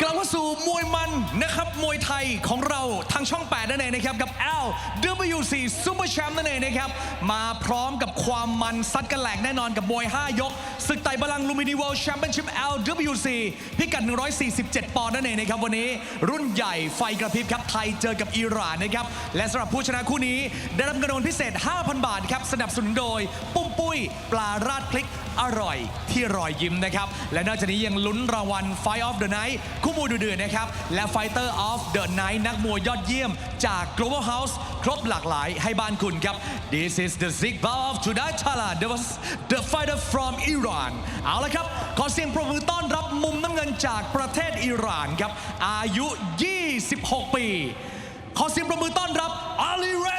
กลับมา สู่มวยมันนะครับ มวยไทยของเราทางช่อง 8 นั่นเองนะครับ กับ LWC Super Champ นั่นเองนะครับ มาพร้อมกับความมันซัดกันแหลกแน่นอนกับมวย 5 ยก ศึกไต่บอลลังลูมินี World Championship LWC พิกัด 147 ปอนด์นั่นเองนะครับ วันนี้รุ่นใหญ่ไฟกระพริบครับ ไทยเจอกับอิหร่านนะครับ และสำหรับผู้ชนะคู่นี้ ได้รับเงินรางวัลพิเศษ 5,000 บาทครับสนับสนุนโดย ปุ้มปุ้ย ปลาราดพริกอร่อยที่รอยยิ้มนะครับและนอกจากนี้ยังลุ้นรางวัล Fight of the Night คู่มวยดุเดือดนะครับ และ Fighter of the Night นักมวยยอดเยี่ยมจาก Global House ครบหลากหลายให้บ้านคุณครับ This is the Zik b a of t u d a Tala the, the fighter from Iran เอาละครับ ขอเสียงปรบมือต้อนรับมุมน้ำเงินจากประเทศอิหร่านครับ อายุ 26 ปี ขอเสียงปรบมือต้อนรับอาลีเร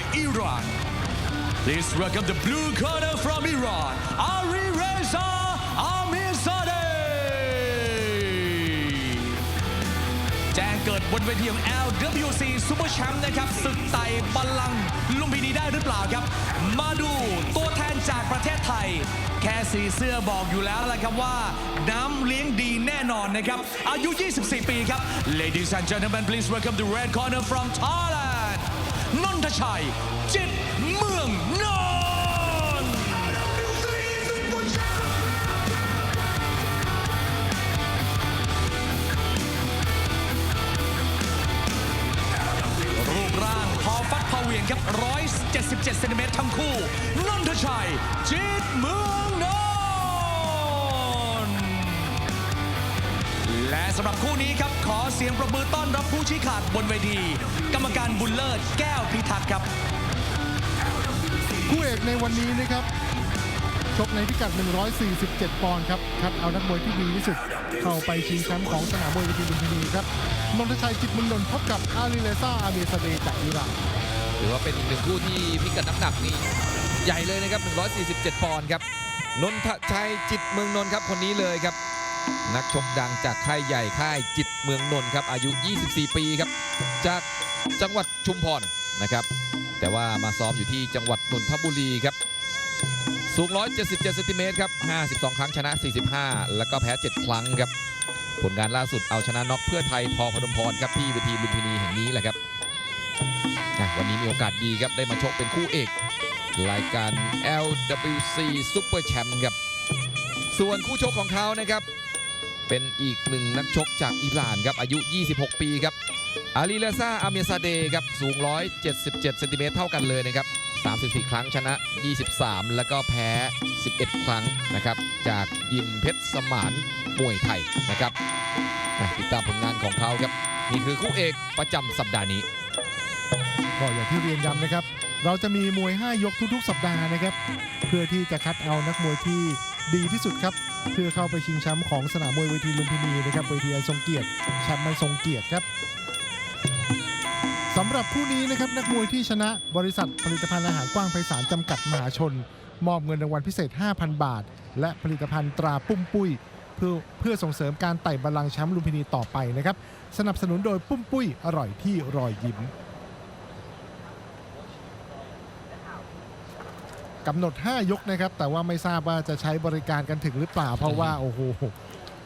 อร์เซียอิหร่าน Please welcome the blue corner from Iran Ari Reza Amirzadeh แจ้งเกิดบนเวทีของ LWC Super Champ นะครับศึกไต่บัลลังก์ลุมพินีได้หรือเปล่าครับ มาดูตัวแทนจากประเทศไทย แค่สีเสื้อบอกอยู่แล้วละครับว่า น้ำเลี้ยงดีแน่นอนนะครับ อายุ 24 ปีครับ Ladies and gentlemen please welcome the red corner from Thailand ชัย จิตเมืองนอนรูปร่างพอฟัดพอเหวียงครับ 177เซนติเมตรทั้งคู่ นนทชัย จิตเมืองนอน สำหรับคู่นี้ครับ ขอเสียงประมือต้อนรับผู้ชี้ขาดบนเวที กรรมการบุญเลิศแก้วพิทักษ์ครับ คู่เอกในวันนี้นะครับ ชกในพิกัด 147 ปอนด์ครับ คัดเอานักมวยที่ดีที่สุด เข้าไปชิงแชมป์ของสนามมวยวิธีลุมพินีครับนนทชัยจิตเมุงนนท์พบกับอาลีเลซ่าอาเมซาเดจากอิหร่านถือว่าเป็นอีกหนึ่งคู่ที่พิกัดน้ำหนักนี่ใหญ่เลยนะครับ 147 ปอนด์ครับ นนทชัยจิตเมืองนนท์ครับคนนี้เลยครับ นักชกดังจากค่ายใหญ่ค่ายจิตเมืองนนท์ครับอายุ 24 ปีครับ จากจังหวัดชุมพรนะครับ แต่ว่ามาซ้อมอยู่ที่จังหวัดนนทบุรีครับ สูง 177เซนติเมตรครับ 52 ครั้งชนะ 45 แล้วก็แพ้ 7 ครั้งครับ ผลงานล่าสุดเอาชนะน็อกเพื่อไทยพอพนมพรครับที่เวทีลุมพินีแห่งนี้แหละครับวันนี้มีโอกาสดีครับได้มาชกเป็นคู่เอก รายการ LWC Super Champ ครับส่วนคู่ชกของเขานะครับ เป็นอีกหนึ่งนักชกจากอิหร่านครับอายุ 26 ปีครับอาลีเลซ่าอาเมซาเดครับสูง 177เซนติเมตรเท่ากันเลยนะครับ34 ครั้งชนะ 23 แล้วก็แพ้ 11 ครั้งนะครับ จากยิมเพชรสมานมวยไทยนะครับติดตามผลงานของเขาครับ นี่คือคู่เอกประจำสัปดาห์นี้ ก็อย่างที่เรียนย้ำนะครับ เราจะมีมวย 5 ยกทุกๆ สัปดาห์นะครับ เพื่อที่จะคัดเอานักมวยที่ ดีที่สุดครับ เพื่อเข้าไปชิงแชมป์ของสนามมวยเวทีลุมพินีนะครับเวทีอันทรงเกียรติแชมป์มันทรงเกียรติครับสำหรับคู่นี้นะครับนักมวยที่ชนะบริษัทผลิตภัณฑ์อาหารกว้างไพศาลจำกัดมหาชน มอบเงินรางวัลพิเศษ 5,000 บาท และผลิตภัณฑ์ตราปุ้มปุ้ยเพื่อเพื่อส่งเสริมการไต่บัลลังก์แชมป์ลุมพินีต่อไปนะครับสนับสนุนโดยปุ้มปุ้ยอร่อยที่รอยยิ้ม กำหนด 5 ยกนะครับ แต่ว่าไม่ทราบว่าจะใช้บริการกันถึงหรือเปล่า เพราะว่าโอ้โห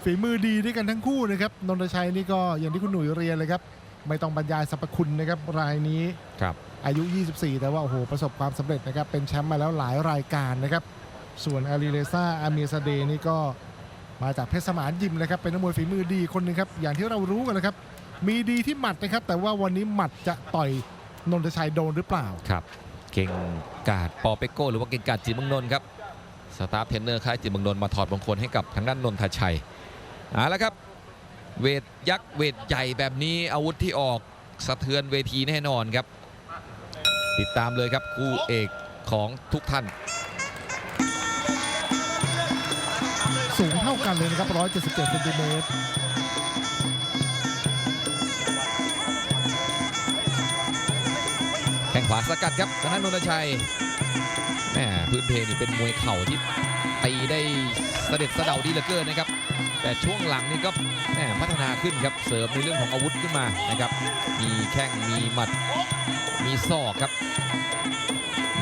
ฝีมือดีด้วยกันทั้งคู่นะครับนนทชัยนี่ก็อย่างที่คุณหนุ่ยเรียนเลยครับ ไม่ต้องบรรยายสรรพคุณนะครับรายนี้ครับอายุ 24 แต่ว่าโอ้โหประสบความสำเร็จนะครับเป็นแชมป์มาแล้วหลายรายการนะครับ ส่วนอารีเลซ่าอามีซาเดนี่ก็มาจากเพชรสมานยิมนะครับเป็นนักมวยฝีมือดีคนหนึงครับอย่างที่เรารู้กันนะครับมีดีที่หมัดนะครับ แต่ว่าวันนี้หมัดจะต่อยนนทชัยโดนหรือเปล่าครับ เก่งกาดปอเปโก้หรือว่าเก่งกาดจิมืองนนท์ครับสตาฟเทรนเนอร์ค่ายจิมืองนนท์มาถอดมงคลให้กับทางด้านนนทชัยเอาละครับ เวทยักษ์เวทใหญ่แบบนี้อาวุธที่ออกสะเทือนเวทีแน่นอนครับ ติดตามเลยครับคู่เอกของทุกท่านสูงเท่ากันเลยนะครับ 177เซนติเมตร งขวาสกัดครับทางด้านนทชัยแหมพื้นเพนี่เป็นมวยเข่าที่ตีได้เสด็จเสะเดาดีเหลือเกินนะครับ แต่ช่วงหลังนี่ก็แหมพัฒนาขึ้นครับเสริมในเรื่องของอาวุธขึ้นมานะครับ มีแข้งมีหมัดมีศอกครับ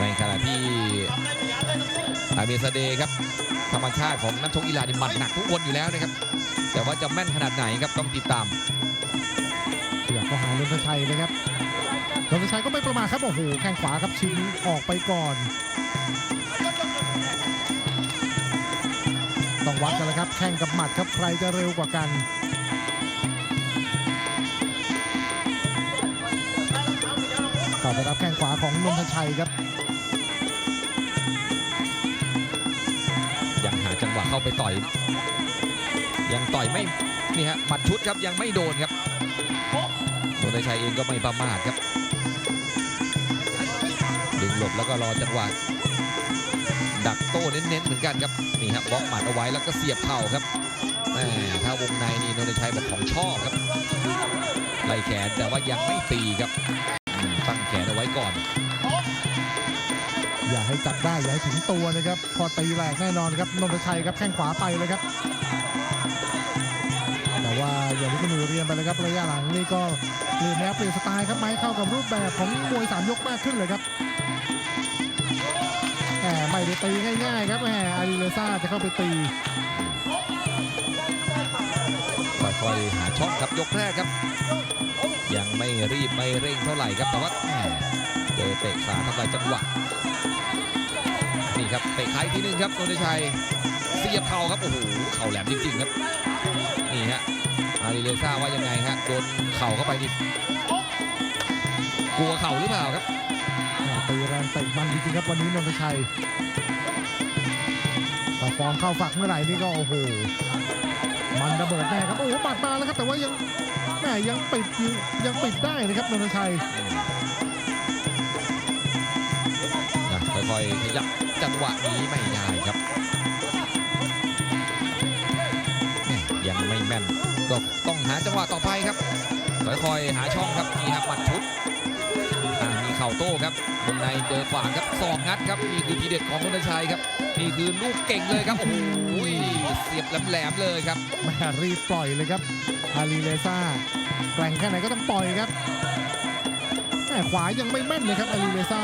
ในขณะที่อาเมซาเดครับธรรมชาติของนักชกอีหร่าดีหมัดหนักทุกคนอยู่แล้วนะครับ แต่ว่าจะแม่นขนาดไหนครับต้องติดตามขยับเข้าหานนทชัยนะครับ นนชัยก็ไม่ประมาทครับโอ้โหแข้งขวาครับชิงออกไปก่อน ต้องวัดกันแล้วครับแข้งกับหมัดครับใครจะเร็วกว่ากันต่อไปรับแข้งขวาของนนทชัยครับยังหาจังหวะเข้าไปต่อย ยังต่อยไม่นี่ฮะหมัดชุดครับยังไม่โดนครับโดนชัยเองก็ไม่ประมาทครับ ดึงหลบแล้วก็รอจังหวะดักโต้เน้นๆเหมือนกันครับนี่ครับบล็อกหมัดเอาไว้แล้วก็เสียบเข่าครับแหมถ้าวงในนี่นนทชัยบอกของชอบครับไล่แขนแต่ว่ายังไม่ตีครับตั้งแขนเอาไว้ก่อน อย่าให้จับได้อย่าให้ถึงตัวนะครับ พอตีแรกแน่นอนครับนนทชัยครับแข้งขวาไปเลยครับ แต่ว่าอย่างที่คุณหนูเรียนไปเลยครับระยะหลังนี่ก็เปลี่ยนแนวเปลี่ยนสไตล์ครับไม้เข้ากับรูปแบบของมวยสามยกมากขึ้นเลยครับ แหมไม่ได้ตีง่ายๆครับแหมอาริเลซ่าจะเข้าไปตีค่อยๆหาช่องครับยกแรกครับ ยังไม่รีบไม่เร่งเท่าไหร่ครับแต่ว่าเจอเตะขาทำลายจังหวะนี่ครับเตะขาอีกทีหนึงครับนนทชัยเสียบเข่าครับโอ้โหเข่าแหลมจริงๆครับนี่ฮะอาริเลซ่าว่ายังไงฮะโดนเข่าเข้าไปนี่กลัวเข่าหรือเปล่าครับ ตีแรงเตะมันจริงๆครับวันนี้นนทชัยแต่ฟอร์มเข้าฝักเมื่อไหร่นี่ก็โอ้โหมันระเบิดแน่ครับโอ้โหหมัดมาแล้วครับแต่ว่ายังแหมยังปิดอยู่ยังปิดได้นะครับนนทชัยนะค่อยๆขยับจังหวะนี้ไม่ได้ครับแน่ยังไม่แม่นก็ต้องหาจังหวะต่อไปครับค่อยๆหาช่องครับนี่ครับหมัดชุด โต้ครับวงในเจอขวางครับศอกงัดครับนี่คือทีเด็ดของนนชัยครับนี่คือลูกเก่งเลยครับโอ้โหเสียบแหลมๆเลยครับแม่รีบปล่อยเลยครับอารีเลซ่าแกร่งแค่ไหนก็ต้องปล่อยครับแม่ขวายังไม่แม่นเลยครับอารีเลซ่า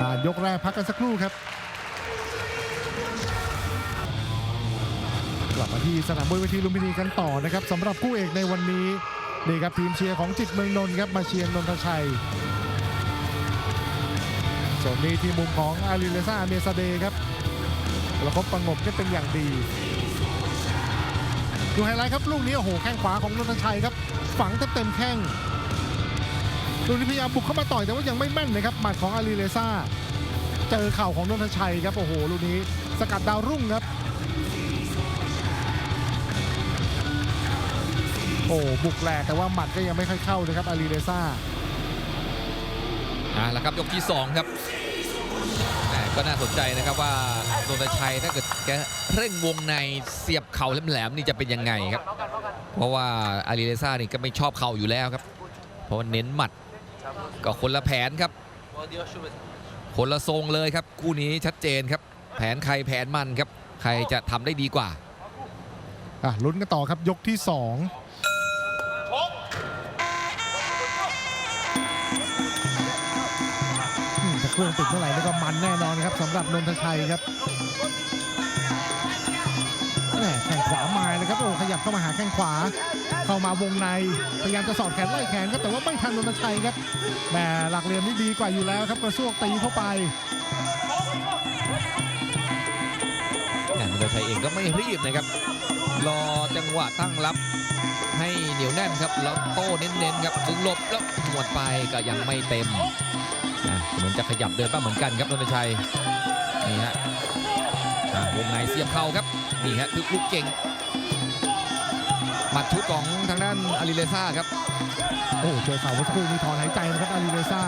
ผ่านยกแรกพักกันสักครู่ครับกลับมาที่สนามมวยเวทีลุมพินีกันต่อนะครับสำหรับคู่เอกในวันนี้ นี่ครับทีมเชียร์ของจิตเมืองนนท์ครับมาเชียร์นนทชัยส่วนนี้ที่มุมของอาริเลซ่าเมซาเดย์ครับประคบประงมกันเป็นอย่างดีดูไฮไลท์ครับลูกนี้โอ้โหแข้งขวาของนนทชัยครับ ฝังเต็มเต็มแข้งลูกนี้พยายามบุกเข้ามาต่อยแต่ว่ายังไม่แม่นนะครับหมัดของอารีเลซ่า เจอเข่าของนนทชัยครับโอ้โหลูกนี้สกัดดาวรุ่งครับ โอ้โหบุกแหลกแต่ว่าหมัดก็ยังไม่ค่อยเข้านะครับอารีเดซ่าอ่าแล้วครับยกที่ 2 ครับก็น่าสนใจนะครับว่าโดนชัยถ้าเกิดแกเร่งวงในเสียบเข่าแหลมๆนี่จะเป็นยังไงครับ เพราะว่าอาริเดซ่านี่ก็ไม่ชอบเข่าอยู่แล้วครับ เพราะเน้นหมัดก็คนละแผนครับ คนละทรงเลยครับ คู่นี้ชัดเจนครับ แผนใครแผนมันครับ ใครจะทำได้ดีกว่าอะลุ้นกันต่อครับยกที่ 2 ช่วงติดเท่าไหร่แล้วก็มันแน่นอนครับสำหรับนนทชัยครับแข้งขวามาเลยครับโอ้ขยับเข้ามาหาแข้งขวา เข้ามาวงในพยายามจะสอดแขนไล่แขนครับแต่ว่าไม่ทันนนทชัยครับแหมหลักเหลี่ยมนี่ดีกว่าอยู่แล้วครับกระซวกตีเข้าไปนนทชัยเองก็ไม่รีบนะครับ รอจังหวะตั้งรับให้เหนียวแน่นครับแล้วโต้เน้นๆครับถึงหลบแล้วหมดไปก็ยังไม่เต็ม เหมือนจะขยับเดินบ้างเหมือนกันครับนนทชัยนี่ฮะวงในเสียบเข่าครับนี่ฮะคือลูกเก่งหมัดชุดของทางด้านอาริเลซ่าครับโอ้เจอเข่าเมื่อสักครู่มีถอนหายใจนะครับอารีเลซ่า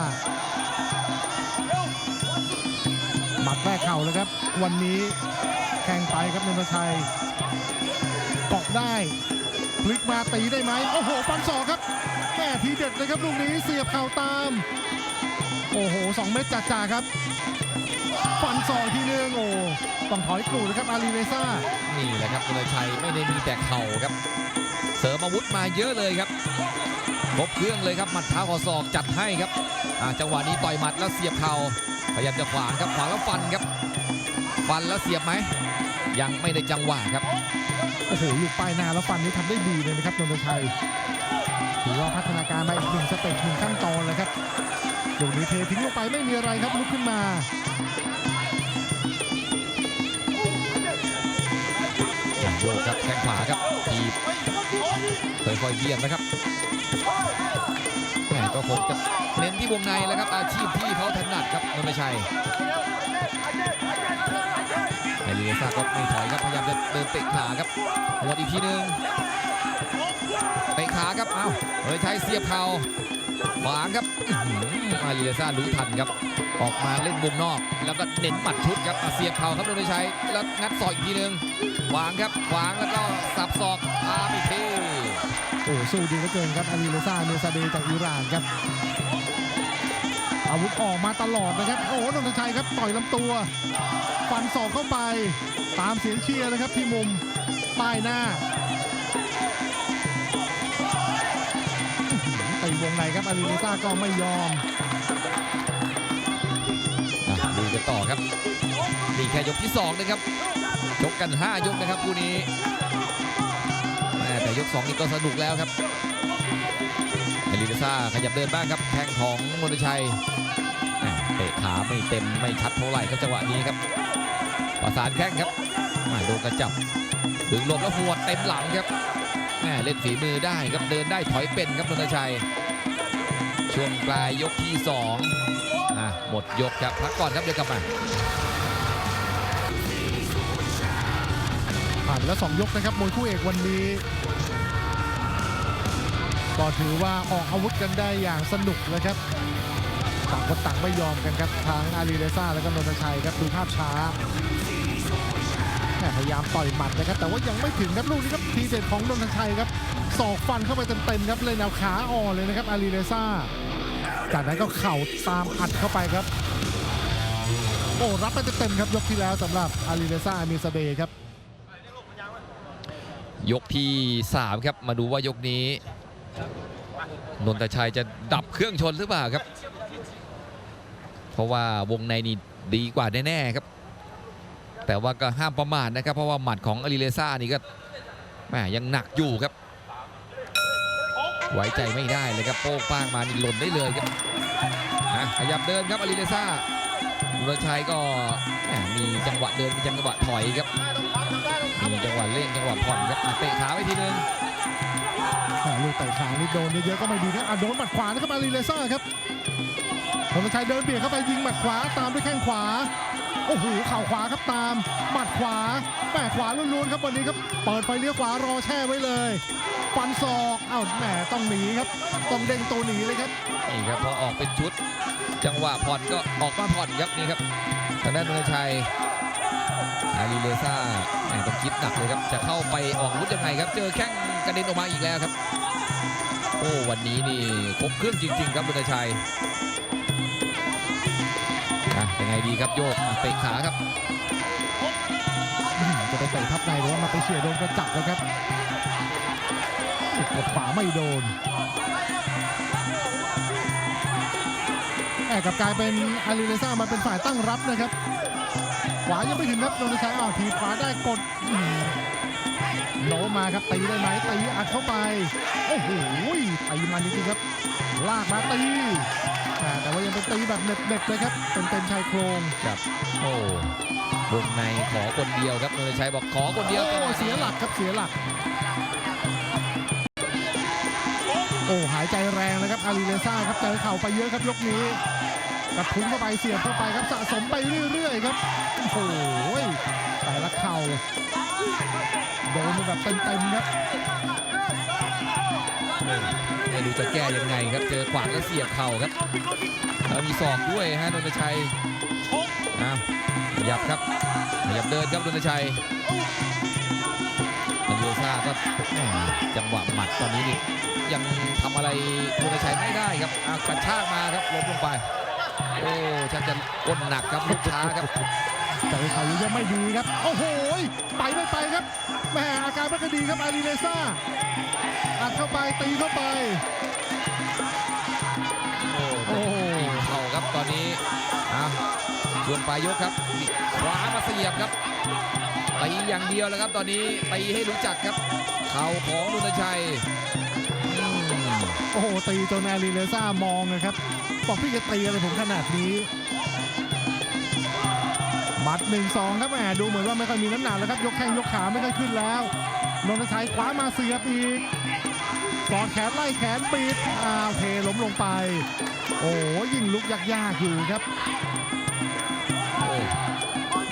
หมัดแรกเข่าเลยครับ วันนี้แข่งไปครับนนทชัยเกาะได้พลิกมาตีได้ไหมโอ้โหฟันศอกครับแม่ทีเด็ดเลยครับลูกนี้เสียบเข่าตาม อ้โหสองเม็ดจ่าๆครับ ฟันศอกทีนึงโอ้ต้องถอยกรูนะครับอารีเรซ่า นี่แหละครับธนชัยไม่ได้มีแต่เข่าครับ เสริมอาวุธมาเยอะเลยครับครบเครื่องเลยครับหมัดเท้าขอศอกจัดให้ครับอ่าจังหวะนี้ต่อยหมัดแล้วเสียบเข่าพยายามจะขวางครับขวางแล้วฟันครับ ฟันแล้วเสียบไหมยังไม่ได้จังหวะครับโอ้โหอยู่ปลายหนาแล้วฟันนี้ทำได้ดีเลยนะครับนนทชัยถือว่าพัฒนาการมาอีกหนึ่งสเต็ปหนึ่งขั้นตอนเลยครับ ลูกนี้เททิ้งลงไปไม่มีอะไรครับลุกขึ้นมาโยกครับแข้งขวาครับทีบค่อยๆเบียดนะครับแหมก็คงจะเน้นที่วงในแล้วครับอาชีพที่เขาถนัดครับนนทชัยไอรีเซ่าก็ไม่ถอยครับพยายามจะเดินเตะขาครับหัวดอีกทีหนึ่งเตะขาครับเอ้าเฮ้ยชัยเสียบเข่า ขวางครับอารีเอซ่ารู้ทันครับ ออกมาเล่นวงนอก แล้วก็เน้นหมัดชุดครับเสียบเข่าครับนนทชัยแล้วงัดศอกอีกทีหนึงขวางครับขวางแล้วก็สับศอกตามอีกทีโอ้สู้ดีเหลือเกินครับอารีเรซ่าเมซาเดจากอิหร่านครับอาวุธออกมาตลอดนะครับ โอ้โหนนทชัยครับต่อยลำตัวฟันศอกเข้าไป ตามเสียงเชียร์นะครับที่มุมป้ายหน้า ตีวงในครับอารีเรซ่าก็ไม่ยอมอดูกันต่อครับนี่แค่ยกที่สองนะครับชกกัน 5 ยกนะครับคู่นี้แม่แต่ยก2นี่ก็สนุกแล้วครับเอลิซ่าขยับเดินบ้างครับแข้งของมนชัยเตะขาไม่เต็มไม่ชัดเท่าไหร่ครับจังหวะนี้ครับประสานแข้งครับมาโดนกระจับดึงหลบแล้วหัวเต็มหลังครับแม่เล่นฝีมือได้ครับเดินได้ถอยเป็นครับนนทชัย ช่วงปลายยกที่สองอะหมดยกครับพักก่อนครับเดี๋ยวกลับมาผ่านไปแล้วสองยกนะครับมวยคู่เอกวันนี้ก็ถือว่าออกอาวุธกันได้อย่างสนุกเลยครับต่างคนต่างไม่ยอมกันครับทางอารีเรซ่าแล้วก็นนทชัยครับดูภาพช้าแม่พยายามต่อยหมัดนะครับแต่ว่ายังไม่ถึงครับลูกนี้ครับทีเด็ดของนนทชัยครับ ศอกฟันเข้าไปเต็มๆครับเลยแนวขาอ่อนเลยนะครับอารีเรซ่าจากนั้นก็เข่าตามอัดเข้าไปครับ โอ้รับไปเต็มๆครับยกที่แล้วสำหรับอารีเรซ่าอามีซาเดย์ครับ ยกที่ 3 ครับมาดูว่ายกนี้ นนทชัยจะดับเครื่องชนหรือเปล่าครับ เพราะว่าวงในนี่ดีกว่าแน่ๆครับ แต่ว่าก็ห้ามประมาทนะครับ เพราะว่าหมัดของอาลิเลซ่านี่ก็แหมยังหนักอยู่ครับ ไว้ใจไม่ได้เลยครับโป้งป้างมานี่หล่นได้เลยครับอะขยับเดินครับอลิเลซ่านนทชัยก็มีจังหวะเดินมีจังหวะถอยครับมีจังหวะเล่งจังหวะผ่อนครับเตะขาไปทีนึงอ่าลูกเตะขานี่โดนเยอะๆก็ไม่ดีครับอะโดนหมัดขวานะครับอารีเลซ่าครับธนชัยเดินเบียดเข้าไปยิงหมัดขวาตามด้วยแข้งขวา โอ้โหเข่าขวาครับตาม หมัดขวาแหม่ขวาล้วนๆครับวันนี้ครับ เปิดไฟเลี้ยวขวารอแช่ไว้เลยฟันศอกอ้าวแหมต้องหนีครับ ต้องเด้งตัวหนีเลยครับนี่ครับพอออกเป็นชุด จังหวะผ่อนก็ออกมาผ่อนครับนี่ครับทางด้านนนทชัยอารีเลซ่าแหม่ต้องคิดหนักเลยครับ จะเข้าไปออกอาวุธยังไงครับ เจอแข้งกระเด็นออกมาอีกแล้วครับ โอ้วันนี้นี่ครบเครื่องจริง ๆ ครับนนทชัย ยังไงดีครับโยกเตะขาครับ จะไปเตะทับในหรือว่ามาไปเฉียดโดนกระจับนะครับกดขวาไม่โดนแอบกับกลายเป็นอารีเลซ่ามาเป็นฝ่ายตั้งรับนะครับ ขวายังไม่ถึงครับนนทชัยอ้าวทีขวาได้กดโนมาครับตีได้ไหมตีอัดเข้าไป โอ้โหตีมันจริงๆครับ ลากมาตี แต่ว่ายังเป็นตีแบบเหน็บๆเลยครับเป็นเต็มชายโครงครับโอ้วงในขอคนเดียวครับนนทชัยบอกขอคนเดียวโอ้จังวะนี้เสียหลักครับเสียหลัก โอ้หายใจแรงนะครับอารีเลซ่าครับเจอเข่าไปเยอะครับยกนี้กระทุ้งเข้าไปเสียบเข้าไปครับสะสมไปเรื่อยๆครับโอ้โหแต่ละเข่าโดนไปแบบเต็มๆครับ ไม่รู้จะแก้ยังไงครับ เจอขวางแล้วเสียบเข่าครับแล้วมีศอกด้วยฮะนนทชัยอ้าวขยับครับขยับเดินครับนนทชัยนันโยซ่าก็จังหวะหมัดตอนนี้นี่ยังทำอะไรนนทชัยไม่ได้ครับอ้าวกระชากมาครับล้มลงไปโอ้ชักจะก้นหนักครับลูกช้าครับแต่เขายังไม่ดีครับ โอ้โห ไปไม่ไปครับแหม่อาการไม่คดีครับอารีเลซ่า อัดเข้าไปตีเข้าไป โอ้โอ้โหตีเข่าครับตอนนี้อะช่วงปลายยกครับขวามาเสียบครับตีอย่างเดียวแล้วครับ ตอนนี้ตีให้รู้จักครับ เข่าของรุนชัยอืมโอ้โหตีจนอารีเลซ่ามองนะครับบอกพี่จะตีอะไรผมขนาดนี้หมัดหนึ่งสองครับแหมดูเหมือนว่าไม่ค่อยมีน้ำหนักแล้วครับ ยกแข้งยกขาไม่ค่อยขึ้นแล้วนนทชัยคว้ามาเสียบอีก กอดแขนไล่แขนปิดอ้าวเทล้มลงไป โอ้ยิ่งลุกยากๆอยู่ครับโอ้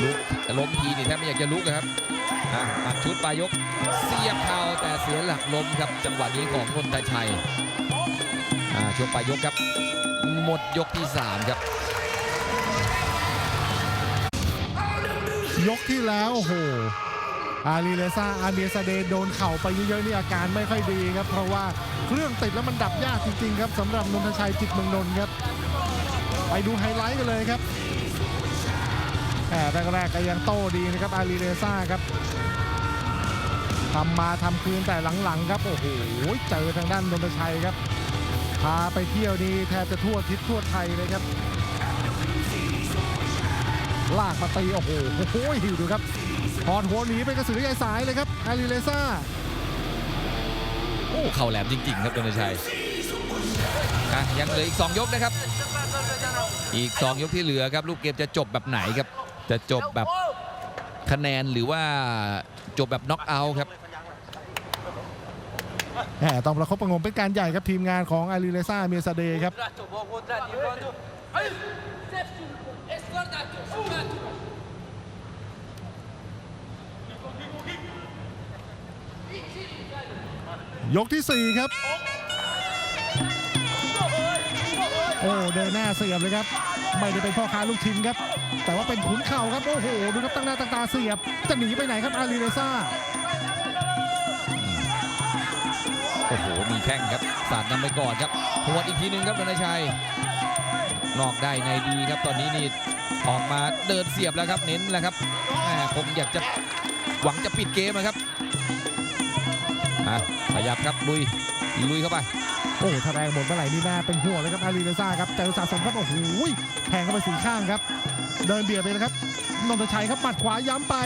ลุกแต่ล้มทีนี่แทบไม่อยากจะลุกนะครับอะอัดชุดปลายยก เสียบเข่าแต่เสียหลักล้มครับ จังหวะนี้ของนนทชัยอ่าช่วงปลายยกครับ หมดยกที่สามครับ ยกที่แล้วโอ้โห อารีเลซ่าอาเมียซาเดโดนเข่าไปเยอะๆนี่อาการไม่ค่อยดีครับ เพราะว่าเครื่องติดแล้วมันดับยากจริงๆครับสำหรับนนทชัยจิตเมืองนนท์ครับ ไปดูไฮไลท์กันเลยครับแอบแรกๆก็ยังโต้ดีนะครับอารีเลซ่าครับทำมาทำคืนแต่หลังๆครับโอ้โหเจอทางด้านนนทชัยครับพาไปเที่ยวนี่แทบจะทั่วทิศทั่วไทยเลยครับลากมาตีโอ้โหโอ้โหดูครับ ถอดหัวหนีไปกระสือใหญ่สายเลยครับอารีเลซ่าโอ้เข่าแหลมจริง ๆ ครับนนทชัยอะยังเหลืออีก 2 ยกนะครับ อีก 2 ยกที่เหลือครับลูกเกมจะจบแบบไหนครับ จะจบแบบคะแนนหรือว่าจบแบบน็อกเอาท์ครับแหมต้องประคบประหงมเป็นการใหญ่ครับทีมงานของอารีเลซ่าเมียซาเดย์ครับ ยกที่ 4 ครับ โอ้เดินหน้าเสียบเลยครับ ไม่ได้เป็นพ่อค้าลูกชิ้นครับ แต่ว่าเป็นขุนเข่าครับ โอ้โห ดูครับตั้งหน้าตั้งตาเสียบ จะหนีไปไหนครับอารีเลซ่า โอ้โห มีแข้งครับ สาดนำไปก่อนครับหวดอีกทีหนึงครับนนชัย นอกได้ในดีครับ ตอนนี้นี่ออกมาเดินเสียบแล้วครับ เน้นแล้วครับแหมอยากจะหวังจะปิดเกมนะครับ ขยับครับลุยลุยเข้าไป โอ้ถ้าแรงหมดเมื่อไหร่นี่น่าเป็นห่วงเลยครับอารีเลซ่าครับเจอสะสมครับโอ้โหแทงเข้าไปสีข้างครับ เดินเบียดไปเลยครับนนทชัยครับหมัดขวาย้ำไป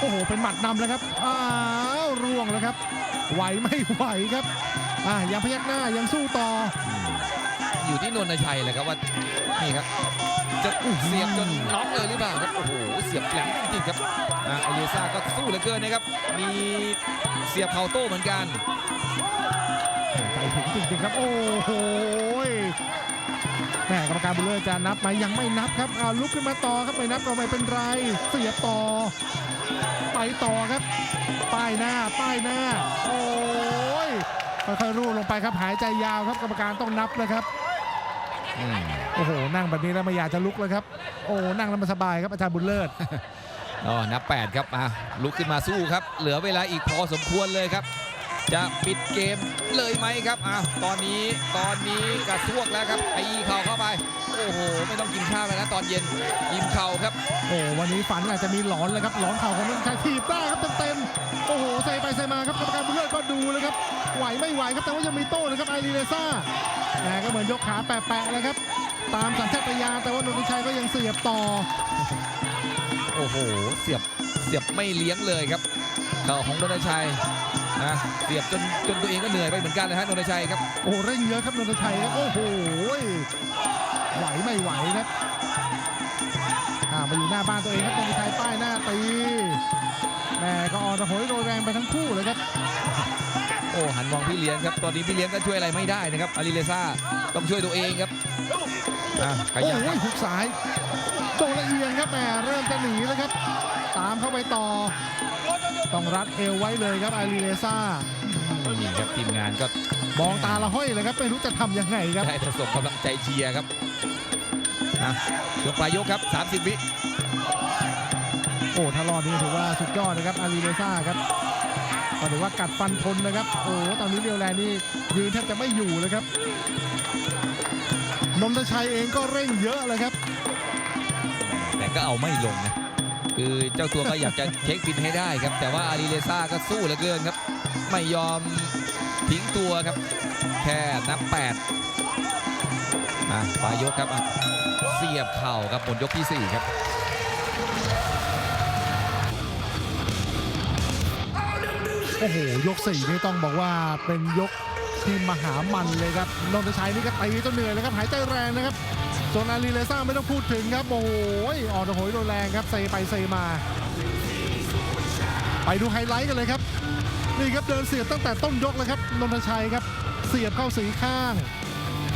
โอ้โห เป็นหมัดนำแล้วครับ อ้าวร่วงแล้วครับ ไหวไม่ไหวครับอ่ายังพยักหน้ายังสู้ต่อ อยู่ที่นนทชัยเลยครับว่านี่ครับ จะเสียบจนน็อกเลยหรือเปล่าครับโอ้โหเสียบแหลมจริงๆครับอะอเยซ่าก็สู้เหลือเกินนะครับ มีเสียบเข่าโต้เหมือนกันใจถึงจริงๆครับ โอ้โหแม่กรรมการบุลเลอร์จะนับไหมยังไม่นับครับเอาลุกขึ้นมาต่อครับไม่นับก็ไม่เป็นไร เสียบต่อ ไปต่อครับ ป้ายหน้า ป้ายหน้า โอ้ยค่อยๆรูดลงไปครับหายใจยาวครับกรรมการต้องนับนะครับ โอ้โห นั่งแบบนี้แล้วไม่อยากจะลุกเลยครับ โอ้นั่งแล้วมันสบายครับอาจารย์บุญเลิศอ๋อนับ8ครับอะลุกขึ้นมาสู้ครับ เหลือเวลาอีกพอสมควรเลยครับ จะปิดเกมเลยไหมครับอะตอนนี้ตอนนี้กระซวกแล้วครับตีเข่าเข้าไป โอ้โห ไม่ต้องกินข้าวแล้วนะตอนเย็นกินเข่าครับ โอ้วันนี้ฝันอาจจะมีหลอนเลยครับหลอนเข่าของนักชายถีบได้ครับเต็มๆโอ้โหใส่ไปใส่มาครับกรรมการบุญเลิศก็ดูเลยครับไหวไม่ไหวครับแต่ว่ายังมีโต้นะครับไอรีเลซ่าแหมก็เหมือนยกขาแปะๆเลยครับ ตามสัญชาตญาณแต่ว่านนทชัยก็ยังเสียบต่อ โอ้โห เสียบเสียบไม่เลี้ยงเลยครับ เข่าของนนทชัยนะเสียบจนจนตัวเองก็เหนื่อยไปเหมือนกันนะฮะนนทชัยครับ โอ้เร่งเยอะครับนนทชัยครับโอ้โหไหวไม่ไหวครับอ่ามาอยู่หน้าบ้านตัวเองครับนนทชัยป้ายหน้าตีแม่ก็อ่อนระหยโรยแรงไปทั้งคู่เลยครับโอ้หันมองพี่เลี้ยงครับ ตอนนี้พี่เลี้ยงก็ช่วยอะไรไม่ได้นะครับอาริเลซ่าต้องช่วยตัวเองครับ อะขโอ้ยับครับยหุกซ้ายโดนละเอียงครับแหมเริ่มจะหนีแล้วครับ ตามเข้าไปต่อ ต้องรัดเอวไว้เลยครับอารีเลซ่านี่ครับทีมงานก็มองตาละห้อยเลยครับไม่รู้จะทำยังไงครับได้แต่ส่งกำลังใจเชียร์ครับอะช่วงปลายยกครับ 30 วิโอ้ถ้ารอดนี่ถือว่าสุดยอดนะครับอารีเลซ่าครับก็ถือว่ากัดฟันทนนะครับ โอ้ตอนนี้เรียวแลนด์นี่ยืนแทบจะไม่อยู่เลยครับ นนนทชัยเองก็เร่งเยอะเลยครับ แต่ก็เอาไม่ลงนะ คือเจ้าตัวก็อยากจะเช็คบินให้ได้ครับ แต่ว่าอาริเลซ่าก็สู้เหลือเกินครับ ไม่ยอมทิ้งตัวครับ แค่นับแปดอะปลายยกครับอะเสียบเข่าครับหมดยกที่สี่ครับโอ้โหยกสี่นี่ต้องบอกว่าเป็นยก ที่มหามันเลยครับนนทชัยนี่ก็ตีจนเหนื่อยเลยครับหายใจแรงนะครับส่วนอารีเลซ่าไม่ต้องพูดถึงครับโอ้โหออกโหยโดนแรงครับเซไปเซมา ไปดูไฮไลท์กันเลยครับนี่ครับเดินเสียบตั้งแต่ต้นยกเลยครับนนทชัยครับ เสียบเข้าสีข้าง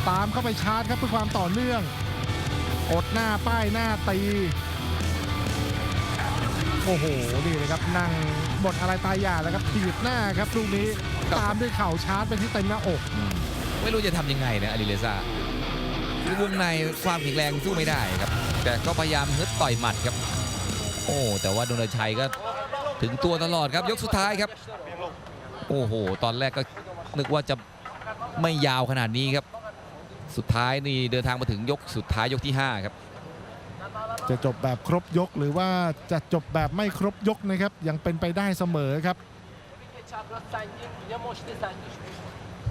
ตามเข้าไปชาร์จครับเพื่อความต่อเนื่อง อดหน้าป้ายหน้าตี โอ้โหนี่เลยครับนั่งบทอะไรตายอยาแล้วครับถีบหน้าครับลูกนี้ครับ ตามด้วยเข่าชาร์จไปที่เต็มหน้าอกอืมไม่รู้จะทำยังไงนะอาริเลซ่าคือวงในความแข็งแรงสู้ไม่ได้ครับ แต่ก็พยายามฮึดต่อยหมัดครับ โอ้แต่ว่าดนชัยก็ถึงตัวตลอดครับ ยกสุดท้ายครับ โอ้โห ตอนแรกก็นึกว่าจะไม่ยาวขนาดนี้ครับ สุดท้ายนี่เดินทางมาถึงยกสุดท้ายยกที่5ครับ จะจบแบบครบยกหรือว่าจะจบแบบไม่ครบยกนะครับ ยังเป็นไปได้เสมอครับ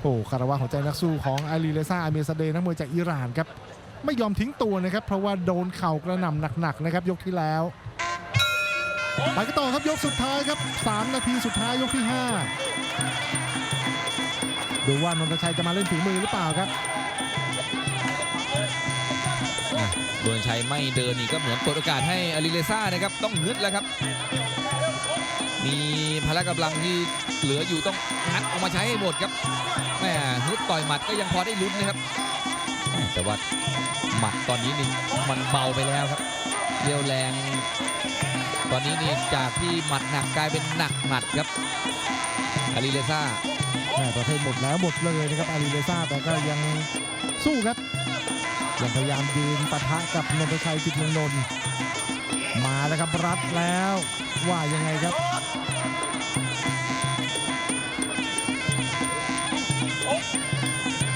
โอ้คารวะหัวใจนักสู้ของอาลีเลซ่าอาเมซาเดนักมวยจากอิหร่านครับไม่ยอมทิ้งตัวนะครับ เพราะว่าโดนเข่ากระหน่ำหนักๆนะครับ ยกที่แล้วไปกันต่อครับยกสุดท้ายครับ 3 นาทีสุดท้ายยกที่ 5 ดูว่านนทชัยจะมาเล่นฝีมือหรือเปล่าครับ โดนชัยไม่เดินนี่ก็เหมือนเปิดโอกาสให้อาริเลซ่านะครับต้องฮึดแล้วครับ มีพละกำลังที่เหลืออยู่ต้องงัดออกมาใช้ให้หมดครับแม่ฮึดต่อยหมัดก็ยังพอได้ลุ้นนะครับแต่ว่าหมัดตอนนี้นี่มันเบาไปแล้วครับเรียวแรง ตอนนี้นี่จากที่หมัดหนักกลายเป็นหนักหมัดครับอาริเลซ่าแม่ประเภทหมดแล้วหมดเลยนะครับอารีเลซ่าแต่ก็ยังสู้ครับ ยังพยายามยืนปะทะกับนนทชัยจิตเมืองนนท์มาแล้วครับรัดแล้ว ว่ายังไงครับ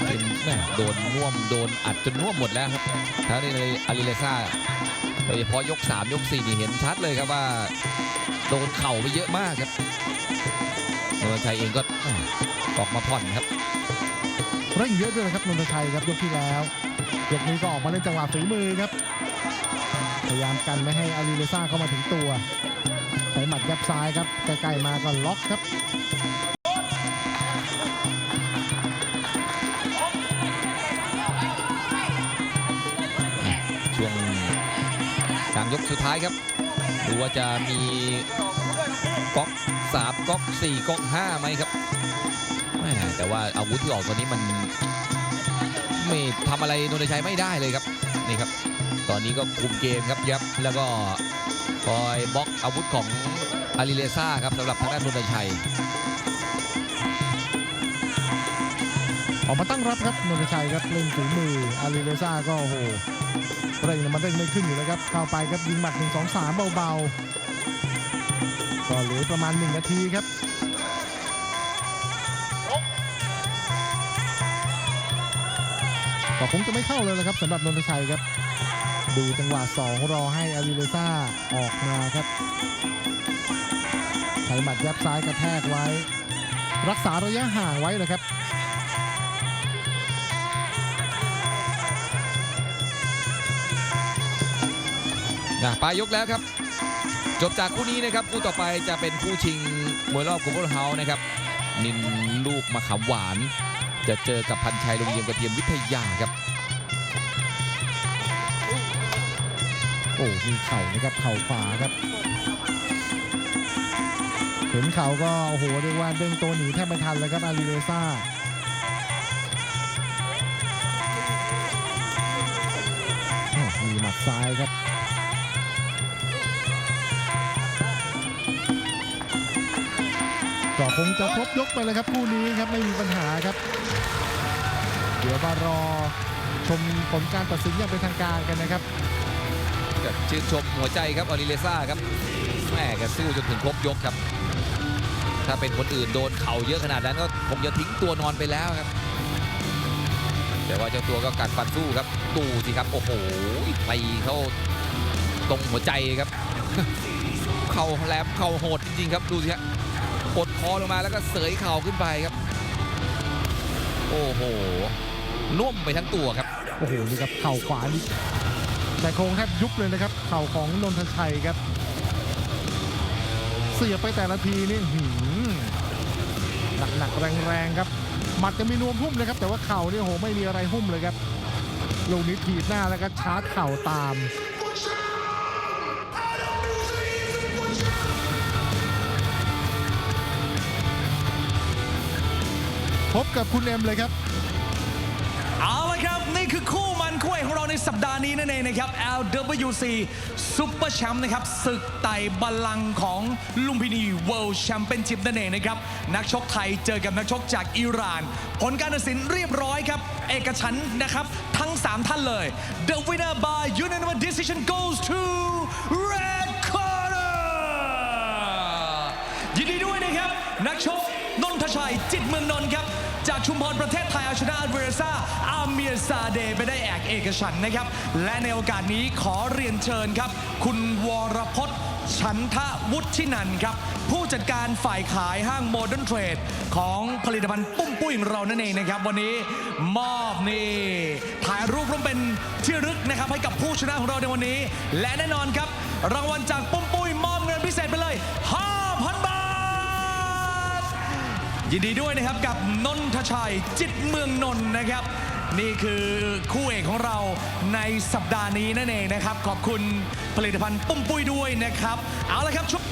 เป็นแม่โดนน่วมโดนอัดจนน่วมหมดแล้วครับทั้งนี้เลยอาริเลซ่าโดยเฉพาะยก 3 ยก 4 นี่เห็นชัดเลยครับว่า โดนเข่าไปเยอะมากครับนนทชัยเองก็แม่ออกมาผ่อนครับเร่งเยอะด้วยนะครับนนทชัยครับยกที่แล้ว ยกนี้ก็ออกมาเล่นจังหวะฝีมือครับ พยายามกันไม่ให้อารีเลซ่าเข้ามาถึงตัวใช้หมัดยับซ้ายครับใกล้ๆมาก็ล็อกครับช่วงกลางยกสุดท้ายครับดูว่าจะมีก๊อก3ก๊อก4ก๊อก5ไหมครับแต่ว่าอาวุธที่ออกตอนนี้มัน ไม่ทำอะไรนนทชัยไม่ได้เลยครับนี่ครับ ตอนนี้ก็คุมเกมครับยับแล้วก็คอยบล็อกอาวุธของอาริเลซ่าครับสำหรับทางด้านนนทชัยออกมาตั้งรับครับนนทชัยครับเล่นฝีมืออารีเลซ่าก็โอ้โหเร่งเนี่ยมันเร่งไม่ขึ้นอยู่แล้วครับเข้าไปครับยิงหมัด1 2 3เบาๆก็เหลือประมาณ 1 นาทีครับ ก็คงจะไม่เข้าเลยนะครับสำหรับนนทชัยครับ ดูจังหวะ 2 รอให้อารีเลซ่าออกมาครับใช้หมัดยับซ้ายกระแทกไว้ รักษาระยะห่างไว้นะครับนะปลายยกแล้วครับ จบจากคู่นี้นะครับคู่ต่อไปจะเป็นคู่ชิงมวยรอบกุ๊กเฮาส์นะครับ นินลูกมะขามหวาน จะเจอกับพันชัยลงเยียมกระเทียมวิทยาครับ โอ้มีเข่านะครับเข่าขวาครับ เห็นเข่าก็โอ้โหเรียกว่าเด้งตัวหนีแทบไม่ทันเลยครับอารีเลซ่ามีหมัดซ้ายครับ คงจะครบยกไปเลยครับคู่นี้ครับไม่มีปัญหาครับ เดี๋ยวมารอชมผลการตัดสินอย่างเป็นทางการกันนะครับก็ชื่นชมหัวใจครับออริเลซ่าครับแม่กสู้จนถึงครบยกครับ ถ้าเป็นคนอื่นโดนเข่าเยอะขนาดนั้นก็คงจะทิ้งตัวนอนไปแล้วครับ แต่ว่าเจ้าตัวก็กัดฟันสู้ครับดูสิครับโอ้โหตีเข้าตรงหัวใจครับ เข่าแหลมเข่าโหดจริงๆครับดูสิฮะ กดคอลงมาแล้วก็เสยเข่าขึ้นไปครับ โอ้โหน่วมไปทั้งตัวครับ โอ้โหนี่ครับเข่าขวานี่แต่โครงแทบยุบเลยนะครับ เข่าของนนทชัยครับ เสียบไปแต่ละทีนี่หืมหนักๆแรงๆครับ หมัดจะมีนวมหุ้มเลยครับ แต่ว่าเข่านี่โอ้โหไม่มีอะไรหุ้มเลยครับลูกนี้ถีบหน้าแล้วก็ชาร์จเข่าตาม พบกับคุณเอ็มเลยครับ เอาละครับ นี่คือคู่มันคู่เอกของเราในสัปดาห์นี้นั่นเองนะครับ LWC Super Champ นะครับศึกไต่บัลลังก์ของลุมพินี World Championship นั่นเองนะครับ นักชกไทยเจอกับนักชกจากอิหร่าน ผลการตัดสินเรียบร้อยครับ เอกฉันนะครับ ทั้ง 3 ท่านเลย The winner by unanimous decision goes to Red Corner ยินดีด้วยนะครับ นักชกนนทชัยจิตเมืองนน ชุมพรประเทศไทยเอาชนะอัลเวเรซ่าอาเมียซาเดไปได้แอกเอกฉันนะครับ และในโอกาสนี้ขอเรียนเชิญครับ คุณวรพจน์ชันทวุฒินันท์ครับ ผู้จัดการฝ่ายขายห้างโมเดิร์นเทรดของผลิตภัณฑ์ปุ้มปุ้ยของเรานั่นเองนะครับ วันนี้มอบนี่ถ่ายรูปร่วมเป็นที่รึกนะครับให้กับผู้ชนะของเราในวันนี้ และแน่นอนครับ รางวัลจากปุ้มปุ้ย ยินดีด้วยนะครับกับนนทชัยจิตเมืองนนท์นะครับ นี่คือคู่เอกของเราในสัปดาห์นี้นั่นเองนะครับ ขอบคุณผลิตภัณฑ์ปุ้มปุ้ยด้วยนะครับ เอาละครับชุด